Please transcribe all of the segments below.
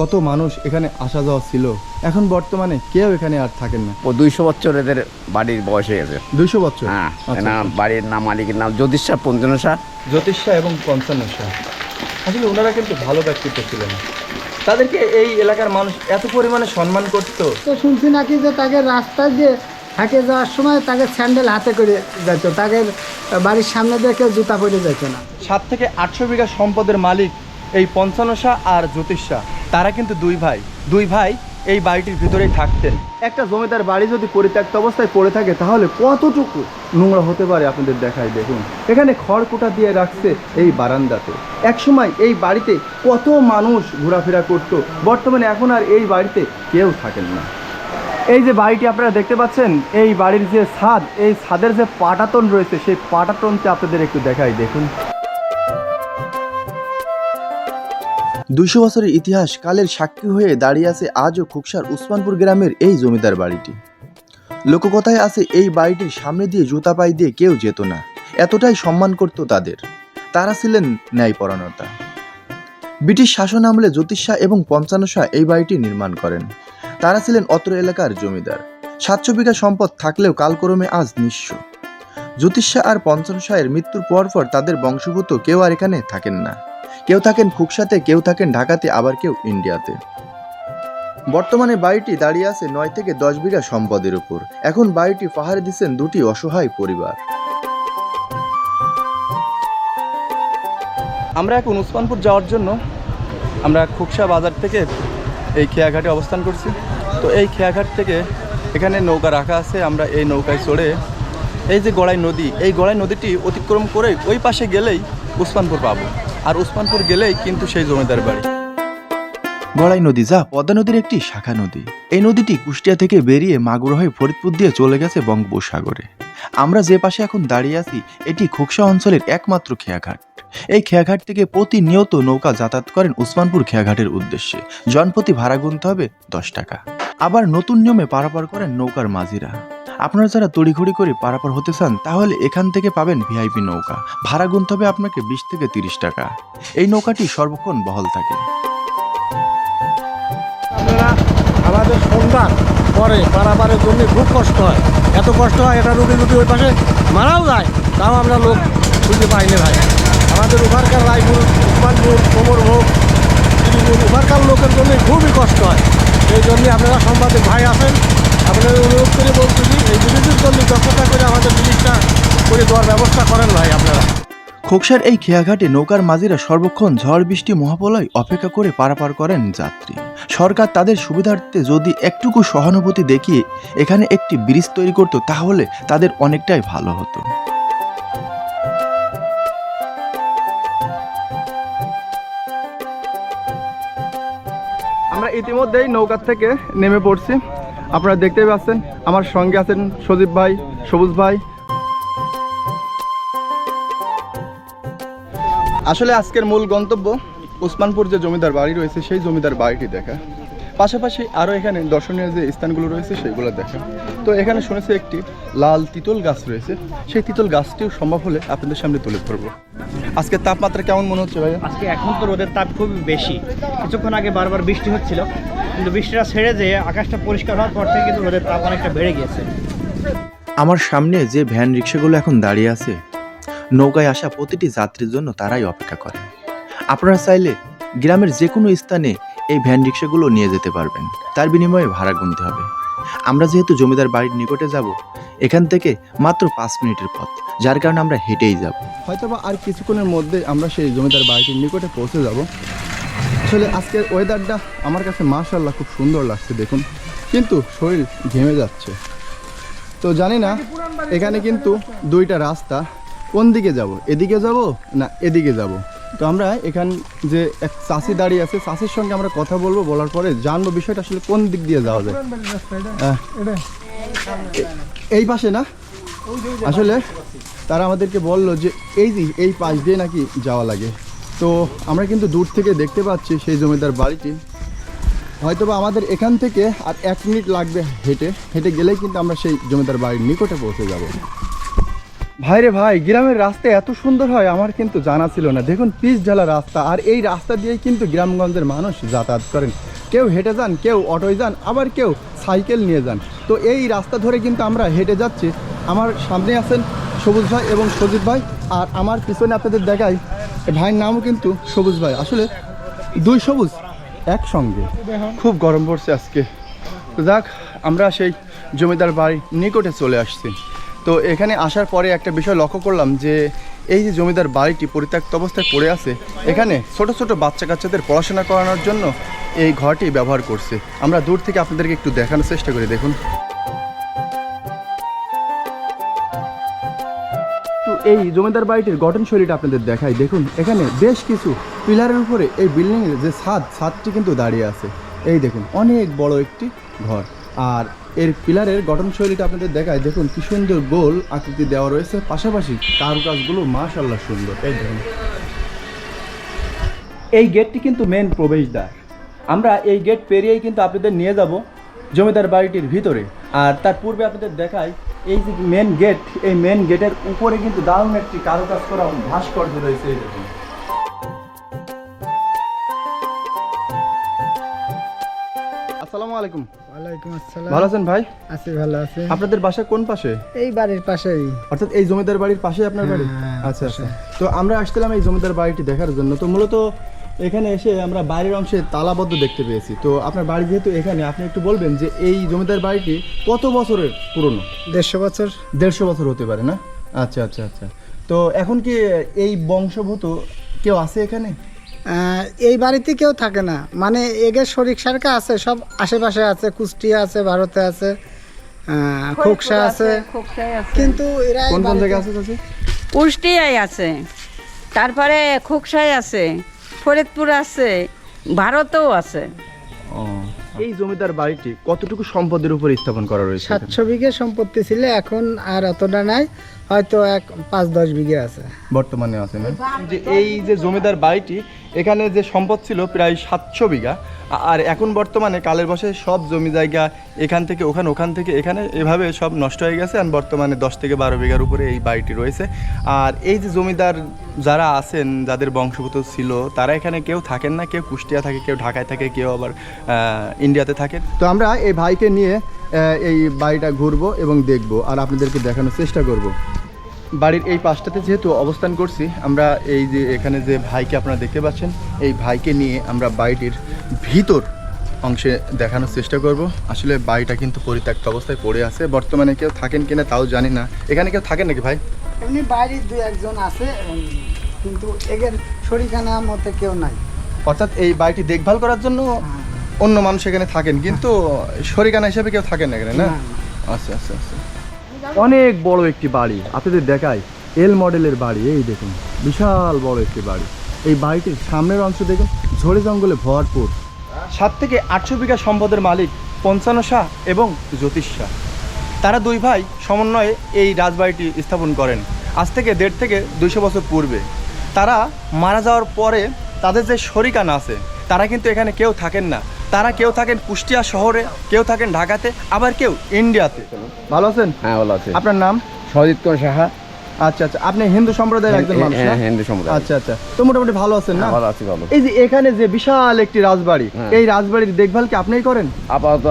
কত মানুষ এখানে আসা যাওয়া ছিল? এখন বর্তমানে কেউ এখানে আর থাকেন না। ও দুইশো বছর এদের বাড়ির বয়স হয়ে গেছে। দুইশো বছর? হ্যাঁ আচ্ছা, না আচ্ছা। বাড়ির নাম মালিকের নাম জ্যোতিষ শাহ পঞ্চান্ন শাহ জ্যোতিষ শাহ এবং পঞ্চান্ন শাহ আসলে ওনারা কিন্তু ভালো ব্যক্তিত্ব ছিলেন। তাদেরকে এই এলাকার মানুষ এত পরিমাণে সম্মান করতো? তো শুনছি নাকি যে তাকে রাস্তায় দিয়ে হাঁটে যাওয়ার সময় তাকে স্যান্ডেল হাতে করে যাইতো তাকে বাড়ির সামনে দিয়ে কেউ জুতা পরে যাইতো না। সাত থেকে আটশো বিঘা সম্পদের মালিক এই পঞ্চান্ন শাহ আর জ্যোতিষা, তারা কিন্তু দুই ভাই। দুই ভাই এই বাড়িটির ভিতরেই থাকতেন। একটা জমিদার বাড়ি যদি পরিত্যক্ত অবস্থায় পড়ে থাকে, তাহলে কতটুকু নোংরা হতে পারে আপনাদের দেখায়? দেখুন, এখানে খড়কুটা দিয়ে রাখছে এই বারান্দাতে। একসময় এই বাড়িতে কত মানুষ ঘোরাফেরা করতো, বর্তমানে এখন আর এই বাড়িতে কেউ থাকেন না। এই যে বাড়িটি আপনারা দেখতে পাচ্ছেন, এই বাড়ির যে ছাদ, এই ছাদের যে পাটাতন রয়েছে, সেই পাটাতনটা আপনাদের একটু দেখাই, দেখুন। দুইশো বছরের ইতিহাস কালের সাক্ষী হয়ে দাঁড়িয়ে আছে আজও খুকসার উসমানপুর গ্রামের এই জমিদার বাড়িটি। লোককথায় আছে এই বাড়িটির সামনে দিয়ে জুতা পাই দিয়ে কেউ যেত না। এতটাই সম্মান করত তাদের। তারা ছিলেন ন্যায়পরায়ণতা। ব্রিটিশ শাসন আমলে জ্যোতিষ এবং পঞ্চান্ন শাহ এই বাড়িটি নির্মাণ করেন। তারা ছিলেন অত্র এলাকার জমিদার। সাতশো বিঘা সম্পদ থাকলেও কালক্রমে আজ নিঃস্ব। জ্যোতিষ আর পঞ্চান্ন শাহের মৃত্যুর পর পর তাদের বংশভূত কেউ আর এখানে থাকেন না। কেউ থাকেন খুকসাতে কেউ থাকেন ঢাকাতে, আবার কেউ ইন্ডিয়াতে। বর্তমানে বাড়িটি দাঁড়িয়ে আছে নয় থেকে দশ বিঘা সম্পদের উপর। এখন বাড়িটি পাহাড়ে দিচ্ছেন দুটি অসহায় পরিবার। আমরা এখন উসমানপুর যাওয়ার জন্য আমরা খুকসা বাজার থেকে এই খেয়াঘাটে অবস্থান করছি। তো এই খেয়াঘাট থেকে এখানে নৌকা রাখা আছে, আমরা এই নৌকায় চড়ে এই যে গড়াই নদী, এই গড়াই নদীটি অতিক্রম করে ওই পাশে গেলেই উসমানপুর পাবো। আর উসমানপুর গেলেই কিন্তু সেই জমিদার বাড়ি। গড়াই নদী যা পদ্মা নদীর একটি শাখা নদী। এই নদীটি কুষ্টিয়া থেকে বেরিয়ে মাগুর হয়ে ফরিদপুর দিয়ে চলে গেছে বঙ্গোপসাগরে। আমরা যে পাশে এখন দাঁড়িয়ে আছি, এটি খোকসা অঞ্চলের একমাত্র খেয়াঘাট। এই খেয়াঘাট থেকে প্রতিনিয়ত নৌকা যাতায়াত করেন উসমানপুর খেয়াঘাটের উদ্দেশ্যে। জনপ্রতি ভাড়া গুনতে হবে দশ টাকা। আবার নতুন নিয়মে পারাপার করেন নৌকার মাঝিরা। আপনারা যারা তড়িঘড়ি করে পারাপার হতে চান, তাহলে এখান থেকে পাবেন ভিআইপি নৌকা। ভাড়া গুনতে হবে আপনাকে বিশ থেকে তিরিশ টাকা। এই নৌকাটি সর্বক্ষণ বহল থাকে। আপনারা আমাদের সন্ধ্যার পরে পারাপারের জন্য খুব কষ্ট হয়। এত কষ্ট হয় এটা রুগী রুটি ওই পাশে মারাও যায়, তাও আমরা লোক খুঁজে পাইনি ভাই। আমাদের ওখানকার রায়পুর, উসমানপুর, কোমরভোগ, শ্রীপুর, ওখানকার লোকের জন্য খুবই কষ্ট হয়। এই জন্যে আপনারা সাংবাদিক ভাই আছেন আপনাদের অনুরোধ করে বলতেছি এই জিনিসের জন্য দক্ষতা করে আমাদের জিনিসটা করে দেওয়ার ব্যবস্থা করেন ভাই আপনারা। খোকসার এই খেয়াঘাটে নৌকার মাঝিরা সর্বক্ষণ ঝড় বৃষ্টি মহাপলয় অপেক্ষা করে পারাপার করেন যাত্রী। সরকার তাদের সুবিধার্থে যদি একটুকু সহানুভূতি দেখিয়ে এখানে একটি ব্রিজ তৈরি করত, তাহলে তাদের অনেকটাই ভালো হতো। আমরা ইতিমধ্যেই নৌকার থেকে নেমে পড়ছি। আপনারা দেখতেই পাচ্ছেন, আমার সঙ্গে আছেন সজীব ভাই, সবুজ ভাই আসলে আজকের মূল গন্তব্য উসমানপুর যে জমিদার বাড়ি রয়েছে সেই জমিদার বাড়িটি দেখা। পাশাপাশি আরও এখানে দর্শনীয় যে স্থানগুলো রয়েছে সেগুলো দেখা। তো এখানে শুনেছি একটি লাল তিতল গাছ রয়েছে। সেই তিতল গাছটিও সম্ভব হলে আপনাদের সামনে তুলে ধরবো। আজকে তাপমাত্রা কেমন মনে হচ্ছে ভাই আজকে এখন তো রোদের তাপ খুবই বেশি। কিছুক্ষণ আগে বারবার বৃষ্টি হচ্ছিল কিন্তু বৃষ্টিটা ছেড়ে যেয়ে আকাশটা পরিষ্কার হওয়ার পর থেকে কিন্তু রোদের তাপ অনেকটা বেড়ে গিয়েছে। আমার সামনে যে ভ্যান রিক্সাগুলো এখন দাঁড়িয়ে আছে নৌকায় আসা প্রতিটি যাত্রীর জন্য তারাই অপেক্ষা করে। আপনারা চাইলে গ্রামের যে কোনো স্থানে এই ভ্যান রিক্সাগুলো নিয়ে যেতে পারবেন। তার বিনিময়ে ভাড়া গুনতে হবে। আমরা যেহেতু জমিদার বাড়ির নিকটে যাব, এখান থেকে মাত্র পাঁচ মিনিটের পথ, যার কারণে আমরা হেঁটেই যাব। হয়তোবা আর কিছুক্ষণের মধ্যে আমরা সেই জমিদার বাড়িটির নিকটে পৌঁছে যাব। আসলে আজকের ওয়েদারটা আমার কাছে মাশাল্লাহ খুব সুন্দর লাগছে, দেখুন। কিন্তু শরীর ঘেমে যাচ্ছে। তো জানি না, এখানে কিন্তু দুইটা রাস্তা কোন দিকে যাব? এদিকে যাব না এদিকে যাব? তো আমরা এখান যে এক চাষি দাঁড়িয়ে আছে, চাষির সঙ্গে আমরা কথা বলব, বলার পরে জানব বিষয়টা আসলে কোন দিক দিয়ে যাওয়া যায়। এই পাশে না? আসলে তারা আমাদেরকে বলল যে এই যে এই পাশ দিয়ে নাকি যাওয়া লাগে। তো আমরা কিন্তু দূর থেকে দেখতে পাচ্ছি সেই জমিদার বাড়িটি। হয়তোবা আমাদের এখান থেকে আর এক মিনিট লাগবে হেঁটে। হেঁটে গেলেই কিন্তু আমরা সেই জমিদার বাড়ির নিকটে পৌঁছে যাব। ভাই রে ভাই, গ্রামের রাস্তা এত সুন্দর হয়, আমার কিন্তু জানা ছিল না। দেখুন পিচ ঢালা রাস্তা, আর এই রাস্তা দিয়েই কিন্তু গ্রামগঞ্জের মানুষ যাতায়াত করেন। কেউ হেঁটে যান, কেউ অটোয় যান, আবার কেউ সাইকেল নিয়ে যান। তো এই রাস্তা ধরে কিন্তু আমরা হেঁটে যাচ্ছি। আমার সামনে আছেন সবুজ ভাই এবং সজিত ভাই, আর আমার পিছনে আপনাদের দেখাই ভাইয়ের নামও কিন্তু সবুজ ভাই। আসলে দুই সবুজ একসঙ্গে। খুব গরম পড়ছে আজকে। যাক, আমরা সেই জমিদার বাড়ির নিকটে চলে আসছি। তো এখানে আসার পরে একটা বিষয় লক্ষ্য করলাম যে এই যে জমিদার বাড়িটি পরিত্যক্ত অবস্থায় পড়ে আছে, এখানে ছোট ছোট বাচ্চা কাচ্চাদের পড়াশোনা করানোর জন্য এই ঘরটি ব্যবহার করছে। আমরা দূর থেকে আপনাদেরকে একটু দেখানোর চেষ্টা করি, দেখুন। তো এই জমিদার বাড়িটির গঠনশৈলীটা আপনাদের দেখাই, দেখুন। এখানে বেশ কিছু পিলারের উপরে এই বিল্ডিংয়ের যে ছাদ, ছাদটি কিন্তু দাঁড়িয়ে আছে। এই দেখুন, অনেক বড় একটি ঘর। আর এর পিলারের গঠনশৈলীটা আপনাদের দেখায়, দেখুন কি সুন্দর গোল আকৃতি দেওয়া রয়েছে, পাশাপাশি কারুকাজগুলো মাশাল্লাহ সুন্দর, এই দেখুন। এই গেটটি কিন্তু মেন প্রবেশদ্বার। আমরা এই গেট পেরিয়েই কিন্তু আপনাদের নিয়ে যাব জমিদার বাড়িটির ভিতরে। আর তার পূর্বে আপনাদের দেখায় এই যে মেন গেট এই মেন গেটের উপরে কিন্তু দারুণ একটি কারুকাজ করা ভাস্কর্য রয়েছে, এই দেখুন। আলাইকুম। ওয়ালাইকুম আসসালাম। ভালো আছেন ভাই? আছি ভালো আছি। আপনাদের বাসা কোন পাশে? এই বাড়ির পাশেই। অর্থাৎ এই জমিদার বাড়ির পাশে আপনার বাড়ি? হ্যাঁ, আচ্ছা আচ্ছা। তো আমরা আসছিলাম এই জমিদার বাড়িটি দেখার জন্য। তো মূলত এখানে এসে আমরা বাইরের অংশে তালাবদ্ধ দেখতে পেয়েছি। তো আপনার বাড়ি যেহেতু এখানে আপনি একটু বলবেন যে এই জমিদার বাড়িটি কত বছরের পুরনো? দেড়শো বছর। দেড়শো বছর হতে পারে না? আচ্ছা আচ্ছা আচ্ছা। তো এখন কি এই বংশভূত কেউ আছে এখানে? এই বাড়িতে কেউ থাকে না। মানে এগের শরিক সারকা আছে সব আশেপাশে আছে কুষ্টিয়া আছে ভারতে আছে খোকসা আছে কিন্তু এরা কোন কোন জায়গায় আছে কুষ্টিয়ায় আছে তারপরে খোকসায় আছে ফরিদপুর আছে ভারতেও আছে। এই জমিদার বাড়িটি কতটুকু সম্পদের উপর স্থাপন করা রয়েছে? সাতশো বিঘে সম্পত্তি ছিল এখন আর অতটা নাই। হয়তো এক পাঁচ দশ বিঘে আছে। বর্তমানে আছে না? যে এই যে জমিদার বাড়িটি এখানে যে সম্পদ ছিল প্রায় সাতশো বিঘা আর এখন বর্তমানে কালের বসে সব জমি জায়গা এখান থেকে ওখানে ওখান থেকে এখানে এভাবে সব নষ্ট হয়ে গেছে আর বর্তমানে দশ থেকে বারো বিঘার উপরে এই বাড়িটি রয়েছে। আর এই যে জমিদার যারা আছেন যাদের বংশগত ছিল তারা এখানে কেউ থাকেন না কেউ কুষ্টিয়া থাকে কেউ ঢাকায় থাকে কেউ আবার ইন্ডিয়াতে থাকে তো আমরা এই ভাইকে নিয়ে এই বাড়িটা ঘুরবো এবং দেখব আর আপনাদেরকে দেখানোর চেষ্টা করব। বাড়ির এই পাশটাতে যেহেতু অবস্থান করছি আমরা এই যে এখানে যে ভাইকে আপনারা দেখতে পাচ্ছেন এই ভাইকে নিয়ে আমরা বাড়িটির ভিতর অংশে দেখানোর চেষ্টা করব। আসলে বাড়িটা কিন্তু পরিত্যক্ত অবস্থায় পড়ে আছে বর্তমানে কেউ থাকেন কিনা তাও জানি না। এখানে কেউ থাকেন নাকি ভাই? এমনি বাড়ির দু একজন আছে কিন্তু এগের শরিকানা মতে কেউ নাই। অর্থাৎ এই বাড়িটি দেখভাল করার জন্য অন্য মানুষ এখানে থাকেন কিন্তু শরিকানা হিসেবে কেউ থাকেন না এখানে না না, আচ্ছা আচ্ছা আচ্ছা। অনেক বড় একটি বাড়ি। আপনাদের দেখাই এল মডেলের বাড়ি, এই দেখুন, বিশাল বড় একটি বাড়ি। এই বাড়িটির সামনের অংশ দেখুন ঝড়ে জঙ্গলে ভরপুর। সাত থেকে আটশো বিঘা সম্পদের মালিক পঞ্চান্ন শাহ এবং জ্যোতিষ শাহ। তারা দুই ভাই সমন্বয়ে এই রাজবাড়িটি স্থাপন করেন, আজ থেকে দেড় থেকে দুইশো বছর পূর্বে। তারা মারা যাওয়ার পরে তাদের যে শরিকানা আছে, তারা কিন্তু এখানে কেউ থাকেন না। তারা কেউ থাকেন কুষ্টিয়া শহরে কেউ থাকেন ঢাকাতে আবার কেউ ইন্ডিয়াতে। ভালো আছেন? হ্যাঁ ভালো আছে। আপনার নাম? সজিত কুমার সাহা। আচ্ছা আচ্ছা। আপনি হিন্দু সম্প্রদায়ের একজন মানুষ হ্যাঁ হিন্দু সমুদায় আচ্ছা আচ্ছা। তো মোটামুটি ভালো আছেন না? হ্যাঁ, ভালো আছি ভালো। এই যে এখানে যে বিশাল একটি রাজবাড়ি হ্যাঁ। এই রাজবাড়ির দেখভাল কি আপনিই করেন? আপাতত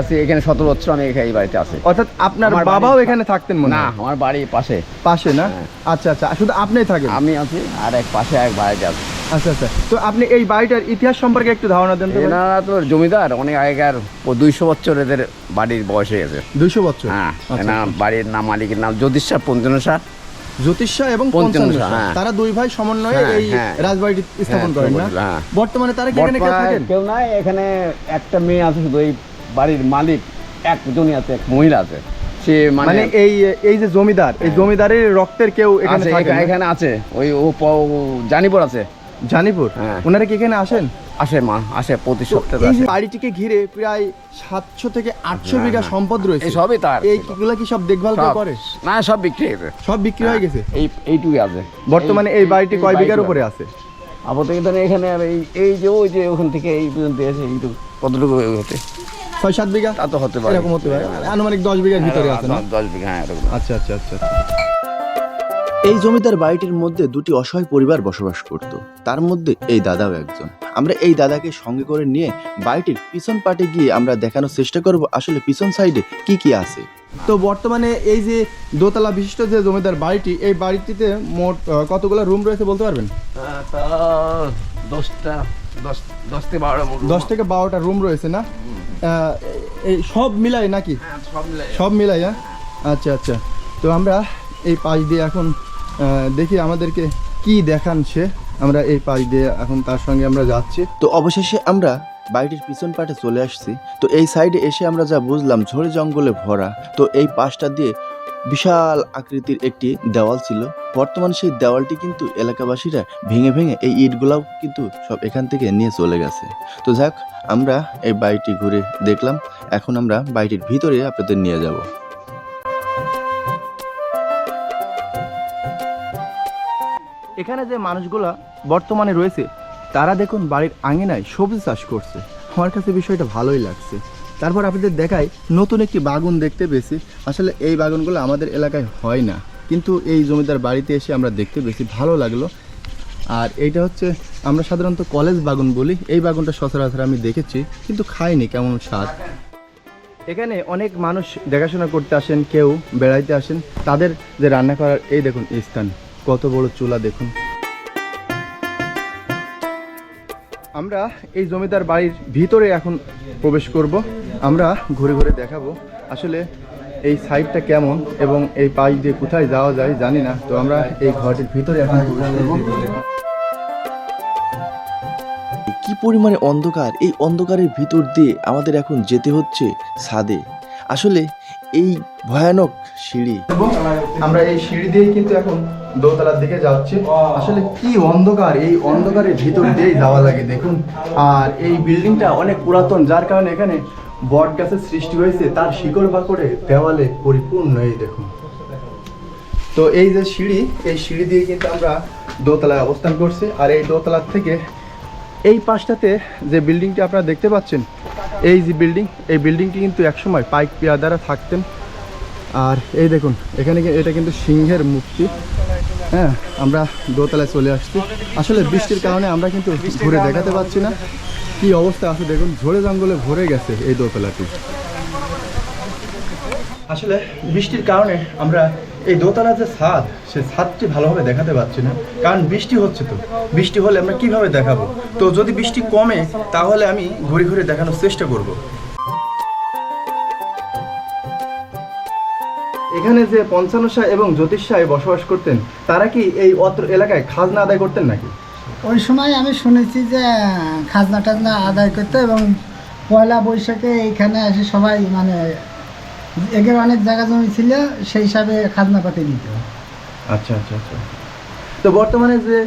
আছি এখানে সতেরো বছর আমি এই বাড়িতে আছি। অর্থাৎ আপনার বাবাও এখানে থাকতেন মনে না আমার বাড়ি পাশে। পাশে না? হ্যাঁ। আচ্ছা আচ্ছা। শুধু আপনিই থাকেন? আমি আছি আর এক পাশে এক বাড়িতে আছে। আচ্ছা আচ্ছা। তো আপনি এই বাড়িটার ইতিহাস সম্পর্কে একটু ধারণা দেন এনারা তো জমিদার অনেক আগেকার দুইশো বছর এদের বাড়ির বয়স হয়ে গেছে। দুইশো বছর? হ্যাঁ আচ্ছা, এনার বাড়ির নাম মালিকের নাম জ্যোতিষ শাহ পঞ্চান্ন শাহ জ্যোতিষ এবং পঞ্চান্ন। হ্যাঁ। তারা দুই ভাই সমন্বয়ে হ্যাঁ, এই হ্যাঁ। রাজবাড়িটি স্থাপন করেন না। বর্তমানে তারা এখানে কেউ থাকেন? কেউ নাই এখানে একটা মেয়ে আছে শুধু এই বাড়ির মালিক একজনই আছে এক মহিলা আছে। সে মানে মানে এই এই যে জমিদার এই জমিদারের রক্তের কেউ এখানে আছে এখানে আছে ওই ও জানিপুর আছে। জানিপুর? হ্যাঁ। ওনারা কি এখানে আসেন? আসে মা আসে প্রতি সপ্তাহে এই আসে। বাড়িটিকে ঘিরে প্রায় সাতশো থেকে আটশো হ্যাঁ, বিঘা হ্যাঁ। সম্পদ রয়েছে। সবই তার এইগুলা কি সব দেখভাল করে না সব বিক্রি হয়ে গেছে। সব বিক্রি হয়ে গেছে? এই এইটুকুই আছে। বর্তমানে এই বাড়িটি কয় বিঘার উপরে আছে। আপাতত এখানে এখানে এই এই যে ওই যে ওখান থেকে এই পর্যন্ত এসে এইটুকু। কতটুকু হতে ছয় সাত বিঘা? তা তো হতে পারে। এরকম হতে পারে। আনুমানিক দশ বিঘার ভিতরে আছে না? দশ বিঘা হ্যাঁ এরকম। আচ্ছা আচ্ছা আচ্ছা। এই জমিদার বাড়িটির মধ্যে দুটি অসহায় পরিবার বসবাস করত। তার মধ্যে এই দাদাও একজন। আমরা এই দাদাকে সঙ্গে করে নিয়ে বাড়িটির পিছন পাটে গিয়ে আমরা দেখানোর চেষ্টা করব আসলে পিছন সাইডে কি কি আছে। তো বর্তমানে এই যে দোতলা বিশিষ্ট যে জমিদার বাড়িটি এই বাড়িটিতে মোট কতগুলো রুম রয়েছে বলতে পারবেন? দশটা দশ দশ থেকে বারোটা দশ থেকে বারোটা রুম রয়েছে না? এই সব মিলাই নাকি? সব মিলে সব মিলাই হ্যাঁ? আচ্ছা আচ্ছা। তো আমরা এই পাশ দিয়ে এখন দেখি আমাদেরকে কি দেখান সে। আমরা এই পাশ দিয়ে এখন তার সঙ্গে আমরা যাচ্ছি। তো অবশেষে আমরা বাড়িটির পিছন পাটে চলে আসছি। তো এই সাইডে এসে আমরা যা বুঝলাম, ঝড়ে জঙ্গলে ভরা। তো এই পাশটা দিয়ে বিশাল আকৃতির একটি দেওয়াল ছিল। বর্তমানে সেই দেওয়ালটি কিন্তু এলাকাবাসীরা ভেঙে ভেঙে এই ইটগুলাও কিন্তু সব এখান থেকে নিয়ে চলে গেছে। তো যাক, আমরা এই বাড়িটি ঘুরে দেখলাম। এখন আমরা বাড়িটির ভিতরে আপনাদের নিয়ে যাব। এখানে যে মানুষগুলা বর্তমানে রয়েছে, তারা দেখুন বাড়ির আঙিনায় সবজি চাষ করছে। আমার কাছে বিষয়টা ভালোই লাগছে। তারপর আপনাদের দেখাই, নতুন একটি বাগুন দেখতে পেয়েছি। আসলে এই বাগুনগুলো আমাদের এলাকায় হয় না। কিন্তু এই জমিদার বাড়িতে এসে আমরা দেখতে পেয়েছি, ভালো লাগল। আর এইটা হচ্ছে, আমরা সাধারণত কলেজ বাগুন বলি। এই বাগুনটা সচরাচর আমি দেখেছি, কিন্তু খাইনি কেমন স্বাদ। এখানে অনেক মানুষ দেখাশোনা করতে আসেন, কেউ বেড়াইতে আসেন। তাদের যে রান্না করার এই দেখুন স্থান। কত বড় চুলা দেখুন। আমরা এই জমিদার বাড়ির ভিতরে এখন প্রবেশ করব। আমরা ঘুরে ঘুরে দেখাবো আসলে এই সাইডটা কেমন এবং এই পাশ দিয়ে কোথায় যাওয়া যায় জানি না। তো আমরা এই ঘরটির ভিতরে এখন কি পরিমাণে অন্ধকার, এই অন্ধকারের ভিতর দিয়ে আমাদের এখন যেতে হচ্ছে ছাদে আসলে এই ভয়ানক সিঁড়ি। আমরা এই সিঁড়ি দিয়েই কিন্তু এখন দোতলার দিকে যাচ্ছি। আসলে কি অন্ধকার এই অন্ধকারের ভিতর দিয়েই যাওয়া লাগে দেখুন। আর এই বিল্ডিংটা অনেক পুরাতন যার কারণে এখানে বট গাছের সৃষ্টি হয়েছে তার শিকড় বাকড়ে দেওয়ালে পরিপূর্ণ এই দেখুন। তো এই যে সিঁড়ি এই সিঁড়ি দিয়ে কিন্তু আমরা দোতলায় অবস্থান করছি। আর এই দোতলার থেকে এই পাশটাতে যে বিল্ডিংটি আপনারা দেখতে পাচ্ছেন, এই যে বিল্ডিং এই বিল্ডিংটি কিন্তু একসময় পাইক পেয়াদারা থাকতেন। আর এই দেখুন, এখানে এটা কিন্তু সিংহের মূর্তি। হ্যাঁ আমরা দোতলায় চলে আসছি। আসলে বৃষ্টির কারণে আমরা কিন্তু ঘুরে দেখাতে পাচ্ছি না। কি অবস্থা আছে দেখুন, ঝোড়ে জঙ্গলে ভরে গেছে এই দোতলাটি। আসলে বৃষ্টির কারণে আমরা এই দোতলার যে ছাদ, সে ছাদটি ভালোভাবে দেখাতে পাচ্ছি না। কারণ বৃষ্টি হচ্ছে তো। বৃষ্টি হলে আমরা কীভাবে দেখাবো? তো যদি বৃষ্টি কমে, তাহলে আমি ঘুরে ঘুরে দেখানোর চেষ্টা করব। এখানে যে পঞ্চান্ন শাহ এবং জ্যোতিষ শাহ বসবাস করতেন, তারা কি এই অত্র এলাকায় খাজনা আদায় করতেন নাকি? ওই সময় আমি শুনেছি যে, খাজনা টাজনা আদায় করতে এবং পয়লা বৈশাখে এখানে এসে সবাই মানে এগের অনেক জায়গা জমি ছিল সেই হিসাবে খাজনা পাতি দিত আচ্ছা আচ্ছা আচ্ছা। তো বর্তমানে যে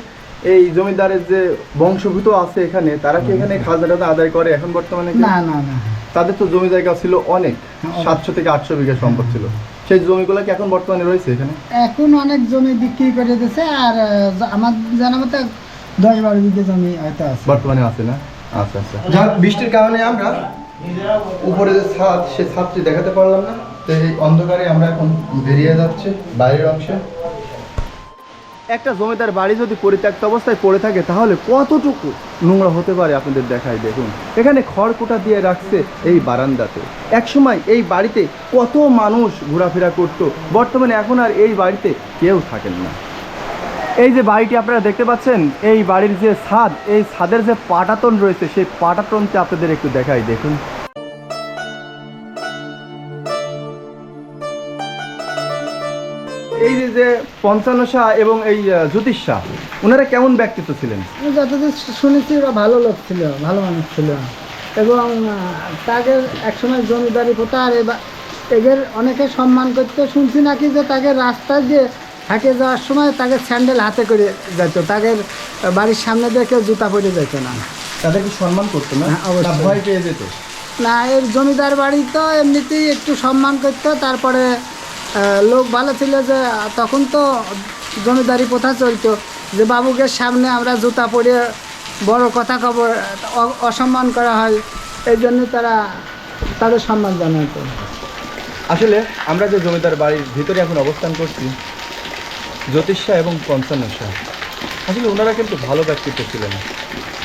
এই জমিদারের যে বংশভূত আছে এখানে তারা কি এখানে খাজনা টাজনা আদায় করে এখন বর্তমানে না না না। তাদের তো জমি জায়গা ছিল অনেক সাতশো থেকে আটশো বিঘা সম্পদ ছিল। সেই জমিগুলো কি এখন বর্তমানে রয়েছে এখানে? এখন অনেক জমি বিক্রি করে দিয়েছে আর আমার জানা মতে দশ বারো বিঘে জমি হয়তো আছে। বর্তমানে আছে না? আচ্ছা আচ্ছা। বৃষ্টির কারণে আমরা উপরে যে ছাদ, সে ছাদটি দেখাতে পারলাম না। তো এই অন্ধকারে আমরা এখন বেরিয়ে যাচ্ছি বাইরের অংশে। একটা জমিদার বাড়ি যদি পরিত্যক্ত অবস্থায় পড়ে থাকে, তাহলে কতটুকু নোংরা হতে পারে আপনাদের দেখাই দেখুন। এখানে খড়কুটা দিয়ে রাখছে এই বারান্দাতে। একসময় এই বাড়িতে কত মানুষ ঘোরাফেরা করত, বর্তমানে এখন আর এই বাড়িতে কেউ থাকেন না। এই যে বাড়িটি আপনারা দেখতে পাচ্ছেন, এই বাড়ির যে ছাদ, এই ছাদের যে পাটাতন রয়েছে, সেই পাটাতনটি আপনাদের একটু দেখাই দেখুন। এই যে যে পঞ্চান্ন শাহ এবং এই জ্যোতিষ শাহ ওনারা কেমন ব্যক্তিত্ব ছিলেন? আমি যতদূর শুনেছি ওরা ভালো লোক ছিল ভালো মানুষ ছিল। এবং তাকে একসময় জমিদারি প্রথা আর এদের অনেকে সম্মান করতে শুনছি নাকি যে তাকে রাস্তায় দিয়ে হাঁকে যাওয়ার সময় তাকে স্যান্ডেল হাতে করে যেত তাকে বাড়ির সামনে দিয়ে কেউ জুতা পরে যেত না। তাদেরকে সম্মান করতো না? হ্যাঁ, ভয় পেয়ে যেত? না এর জমিদার বাড়ি তো এমনিতেই একটু সম্মান করতো তারপরে লোক ভালো ছিল যে, তখন তো জমিদারি প্রথা চলতো যে, বাবুকে সামনে আমরা জুতা পরে বড় কথা খবর অসম্মান করা হয়। এই জন্য তারা তাদের সম্মান জানাতো। আসলে আমরা যে জমিদার বাড়ির ভিতরে এখন অবস্থান করছি, জ্যোতিষ এবং পঞ্চান্ন শাহ আসলে ওনারা কিন্তু ভালো ব্যক্তিত্ব ছিলেন।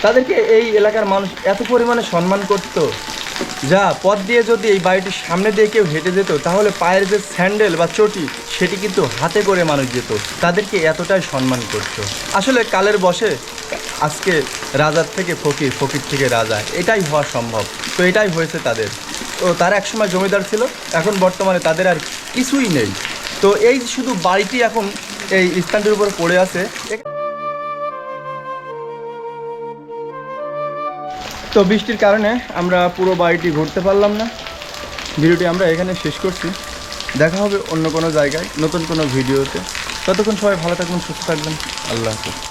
তাদেরকে এই এলাকার মানুষ এত পরিমাণে সম্মান করত যা, পথ দিয়ে যদি এই বাড়িটির সামনে দিয়ে কেউ হেঁটে যেত, তাহলে পায়ের যে স্যান্ডেল বা চটি, সেটি কিন্তু হাতে করে মানুষ যেত। তাদেরকে এতটাই সম্মান করত। আসলে কালের বসে আজকে রাজার থেকে ফকির ফকির থেকে রাজা, এটাই হওয়া সম্ভব। তো এটাই হয়েছে তাদের। তো তারা একসময় জমিদার ছিল, এখন বর্তমানে তাদের আর কিছুই নেই। তো এই শুধু বাড়িটি এখন এই স্থানটির উপর পড়ে আছে তো বৃষ্টির কারণে আমরা পুরো বাড়িটি ঘুরতে পারলাম না। ভিডিওটি আমরা এখানে শেষ করছি। দেখা হবে অন্য কোনো জায়গায়, নতুন কোনো ভিডিওতে। ততক্ষণ সবাই ভালো থাকবেন, সুস্থ থাকবেন। আল্লাহ হাফিজ।